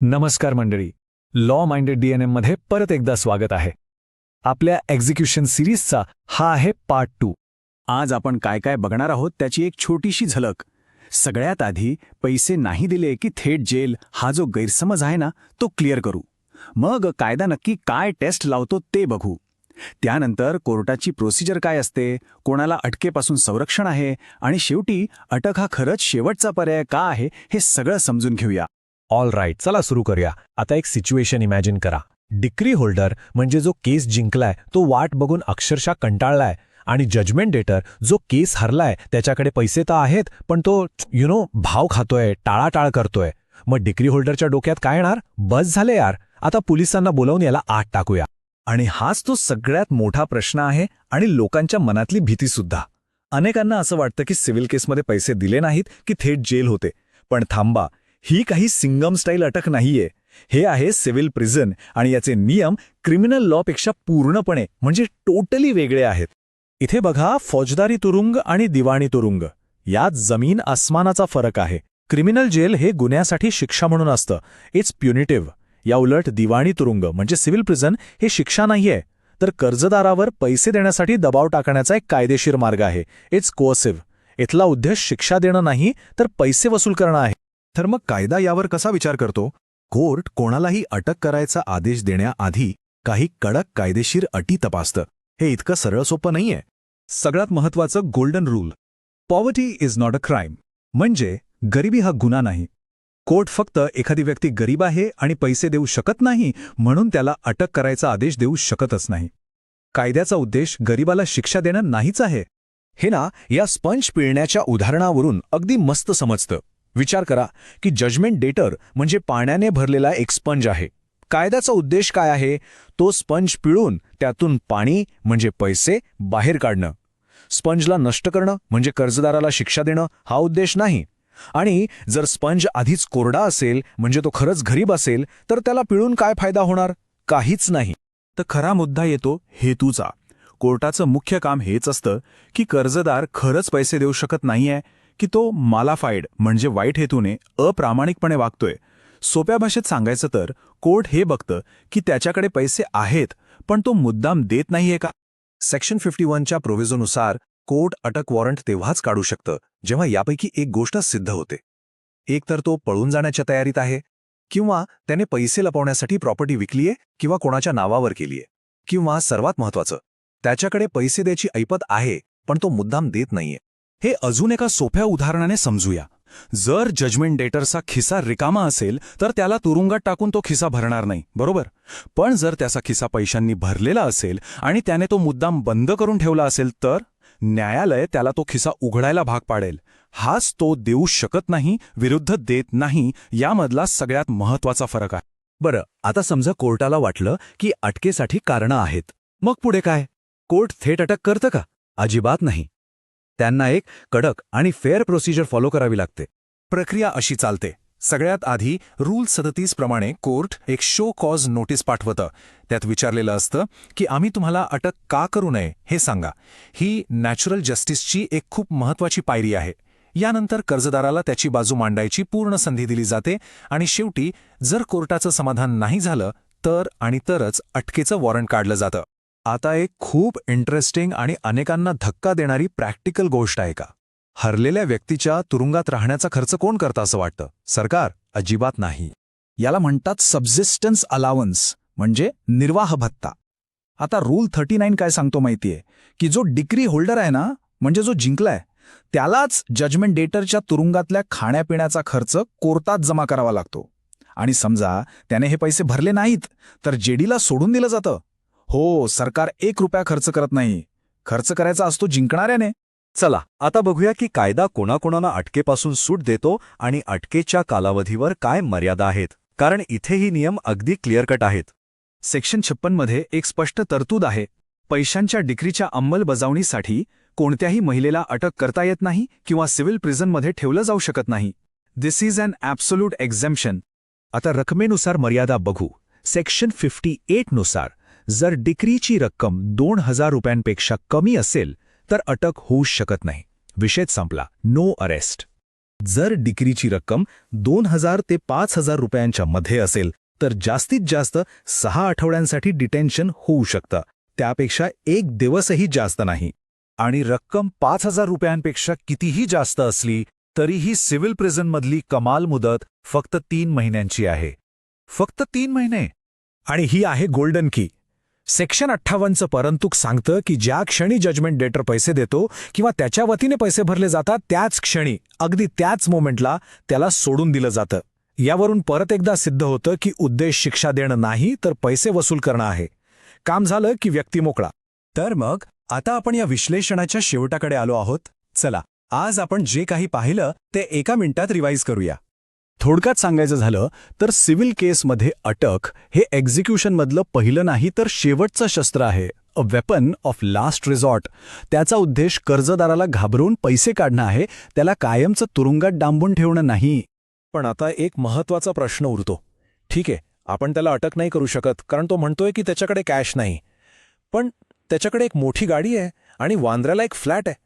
नमस्कार मंडळी. Law minded डीएनएममध्ये परत एकदा स्वागत आहे. आपल्या एक्झिक्युशन सिरीजचा हा आहे पार्ट टू. आज आपण काय काय बघणार आहोत त्याची एक छोटीशी झलक. सगळ्यात आधी पैसे नाही दिले की थेट जेल हा जो गैरसमज आहे ना तो क्लिअर करू. मग कायदा नक्की काय टेस्ट लावतो ते बघू. त्यानंतर कोर्टाची प्रोसिजर काय असते कोणाला अटकेपासून संरक्षण आहे आणि शेवटी अटक हा खरंच शेवटचा पर्याय का आहे हे सगळं समजून घेऊया. ऑल राईट चला सुरू करूया. आता एक सिच्युएशन इमॅजिन करा. डिक्री होल्डर म्हणजे जो केस जिंकलाय तो वाट बघून अक्षरशः कंटाळलाय. आणि जजमेंट डेटर जो केस हरलाय त्याच्याकडे पैसे तर आहेत पण तो यु नो भाव खातोय टाळाटाळ करतोय. मग डिक्री होल्डरच्या डोक्यात काय येणार? बस झाले यार. आता पोलिसांना बोलावून याला आत टाकूया. आणि हाच तो सगळ्यात मोठा प्रश्न आहे आणि लोकांच्या मनातली भीती सुद्धा. अनेकांना असं वाटतं की सिव्हिल केसमध्ये पैसे दिले नाहीत की थेट जेल होते. पण थांबा ही काही सिंगम स्टाईल अटक नाहीये. हे आहे सिव्हिल प्रिझन आणि याचे नियम क्रिमिनल लॉपेक्षा पूर्णपणे म्हणजे टोटली वेगळे आहेत. इथे बघा फौजदारी तुरुंग आणि दिवाणी तुरुंग. यात जमीन आसमानाचा फरक आहे. क्रिमिनल जेल हे गुन्ह्यासाठी शिक्षा म्हणून असतं. इट्स प्युनिटिव्ह या उलट दिवाणी तुरुंग म्हणजे सिव्हिल प्रिझन हे शिक्षा नाहीये. तर कर्जदारावर पैसे देण्यासाठी दबाव टाकण्याचा एक कायदेशीर मार्ग आहे. इट्स कोअसिव्ह इथला उद्देश शिक्षा देणं नाही तर पैसे वसूल करणं आहे. तर मग कायदा यावर कसा विचार करतो? कोर्ट कोणालाही अटक करायचा आदेश देण्याआधी काही कडक कायदेशीर अटी तपासतं. हे इतकं सरळ सोपं नाहीये. सगळ्यात महत्वाचं golden rule. Poverty is not a crime. म्हणजे गरिबी हा गुन्हा नाही. कोर्ट फक्त एखादी व्यक्ती गरीब आहे आणि पैसे देऊ शकत नाही म्हणून त्याला अटक करायचा आदेश देऊ शकतच नाही. कायद्याचा उद्देश गरिबाला शिक्षा देणं नाहीच आहे. हे ना या स्पंज पिळण्याच्या उदाहरणावरून अगदी मस्त समजतं. विचार करा की जजमेंट डेटर म्हणजे पाण्याने भरलेला एक स्पंज आहे. कायद्याचा उद्देश काय आहे? तो स्पंज पिळून त्यातून पाणी म्हणजे पैसे बाहेर काढणं. स्पंजला नष्ट करणं म्हणजे कर्जदाराला शिक्षा देणं हा उद्देश नाही. आणि जर स्पंज आधीच कोरडा असेल म्हणजे तो खरंच गरीब असेल तर त्याला पिळून काय फायदा होणार? काहीच नाही. तर खरा मुद्दा येतो हेतूचा. कोर्टाचं मुख्य काम हेच असतं की कर्जदार खरंच पैसे देऊ शकत नाहीये की तो मालाफाईड म्हणजे वाईट हेतूने अप्रामाणिकपणे वागतोय. सोप्या भाषेत सांगायचं तर कोर्ट हे बघतं की त्याच्याकडे पैसे आहेत पण तो मुद्दाम देत नाहीये का? सेक्शन फिफ्टी वनच्या प्रोव्हिजोनुसार कोर्ट अटक वॉरंट तेव्हाच काढू शकतं जेव्हा यापैकी एक गोष्ट सिद्ध होते. एकतर तो पळून जाण्याच्या तयारीत आहे किंवा त्याने पैसे लपवण्यासाठी प्रॉपर्टी विकलीये किंवा कोणाच्या नावावर केलीये किंवा सर्वात महत्वाचं त्याच्याकडे पैसे द्यायची ऐपत आहे पण तो मुद्दाम देत नाहीये. हे अजून एका सोप्या उदाहरणाने समजूया. जर जजमेंट डेटरचा खिसा रिकामा असेल तर त्याला तुरुंगात टाकून तो खिसा भरणार नाही बरोबर? पण जर त्याचा खिसा पैशांनी भरलेला असेल आणि त्याने तो मुद्दाम बंद करून ठेवला असेल तर न्यायालय त्याला तो खिसा उघडायला भाग पाडेल. हाच तो देऊ शकत नाही विरुद्ध देत नाही यामधला सगळ्यात महत्त्वाचा फरक आहे. बरं आता समजा कोर्टाला वाटलं की अटकेसाठी कारणं आहेत. मग पुढे काय? कोर्ट थेट अटक करतं का? अजिबात नाही. त्यांना एक कडक आणि फेअर प्रोसिजर फॉलो करावी लागते. प्रक्रिया अशी चालते. सगळ्यात आधी रूल सदतीस प्रमाणे कोर्ट एक शो कॉज नोटीस पाठवतं. त्यात विचारलेलं असतं की आम्ही तुम्हाला अटक का करू नये हे सांगा. ही नॅचरल जस्टिसची एक खूप महत्वाची पायरी आहे. यानंतर कर्जदाराला त्याची बाजू मांडायची पूर्ण संधी दिली जाते आणि शेवटी जर कोर्टाचं समाधान नाही झालं तर आणि तरच अटकेचं वॉरंट काढलं जातं. आता एक खूप इंटरेस्टिंग आणि अनेकांना धक्का देणारी प्रॅक्टिकल गोष्ट आहे का? हरलेल्या व्यक्तीच्या तुरुंगात राहण्याचा खर्च कोण करतं असं वाटतं? सरकार? अजिबात नाही. याला म्हणतात सबझिस्टन्स अलावन्स म्हणजे निर्वाह भत्ता. आता रूल थर्टी नाईन काय सांगतो माहितीये? की जो डिग्री होल्डर आहे ना म्हणजे जो जिंकलाय त्यालाच जजमेंट डेटरच्या तुरुंगातल्या खाण्यापिण्याचा खर्च कोर्टात जमा करावा लागतो. आणि समजा त्याने हे पैसे भरले नाहीत तर जेडीला सोडून दिलं जातं. हो सरकार एक रुपया खर्च करत नाही. खर्च करायचा असतो जिंकणाऱ्याने. चला आता बघूया की कायदा कोणाकोणाला अटकेपासून सूट देतो आणि अटकेच्या कालावधीवर काय मर्यादा आहेत. कारण इथेही नियम अगदी क्लिअर कट आहेत. सेक्शन छप्पनमध्ये एक स्पष्ट तरतूद आहे. पैशांच्या डिक्रीच्या अंमलबजावणीसाठी कोणत्याही महिलेला अटक करता येत नाही किंवा सिव्हिल प्रिझनमध्ये ठेवलं जाऊ शकत नाही. दिस इज अन ॲब्सोल्यूट एक्झम्शन आता रकमेनुसार मर्यादा बघू. सेक्शन फिफ्टी एटनुसार. जर डिक्रीची रक्कम दोन हजार रुपयांपेक्षा कमी असेल तर अटक होऊ शकत नाही. विषयच संपला. No arrest. जर डिक्रीची रक्कम दोन हजार ते पाच हजार रुपयांच्या मध्ये असेल तर जास्तीत जास्त सहा आठवड्यांसाठी डिटेन्शन होऊ शकतं. त्यापेक्षा एक दिवसही जास्त नाही. आणि रक्कम पाच हजार रुपयांपेक्षा कितीही जास्त असली तरीही सिव्हिल प्रिझनमधली कमाल मुदत फक्त तीन महिन्यांची आहे. फक्त तीन महिने. आणि ही आहे गोल्डन की. सेक्शन अठ्ठावन्नचं परंतुक सांगतं की ज्या क्षणी जजमेंट डेटर पैसे देतो किंवा त्याच्या वतीने पैसे भरले जातात त्याच क्षणी अगदी त्याच मोमेंटला त्याला सोडून दिलं जातं. यावरून परत एकदा सिद्ध होतं की उद्देश शिक्षा देणं नाही तर पैसे वसूल करणं आहे. काम झालं की व्यक्ती मोकळा. तर मग आता आपण या विश्लेषणाच्या शेवटाकडे आलो आहोत. चला आज आपण जे काही पाहिलं ते एका मिनिटात रिवाईज करूया. थोडक्यात सांगायचं झालं तर सिव्हिल केसमध्ये अटक हे एक्झिक्युशनमधलं पहिलं नाही तर शेवटचं शस्त्र आहे. A weapon of last resort त्याचा उद्देश कर्जदाराला घाबरून पैसे काढणं आहे त्याला कायमचं तुरुंगात डांबून ठेवणं नाही. पण आता एक महत्त्वाचा प्रश्न उरतो. ठीक आहे आपण त्याला अटक नाही करू शकत कारण तो म्हणतोय की त्याच्याकडे कॅश नाही. पण त्याच्याकडे एक मोठी गाडी आहे आणि वांद्र्याला एक फ्लॅट आहे.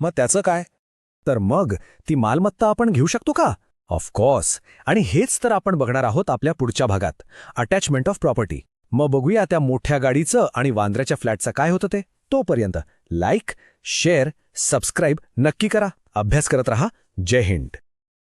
मग त्याचं काय? तर मग ती मालमत्ता आपण घेऊ शकतो का? ऑफकोर्स आणि हेच तर आपण बघणार आहोत आपल्या पुढच्या भागात. अटॅचमेंट ऑफ प्रॉपर्टी मग बघूया त्या मोठ्या गाडीचं आणि वांद्र्याच्या फ्लॅटचं काय होतं ते. तोपर्यंत लाईक शेअर सबस्क्राईब नक्की करा. अभ्यास करत रहा. जय हिंद.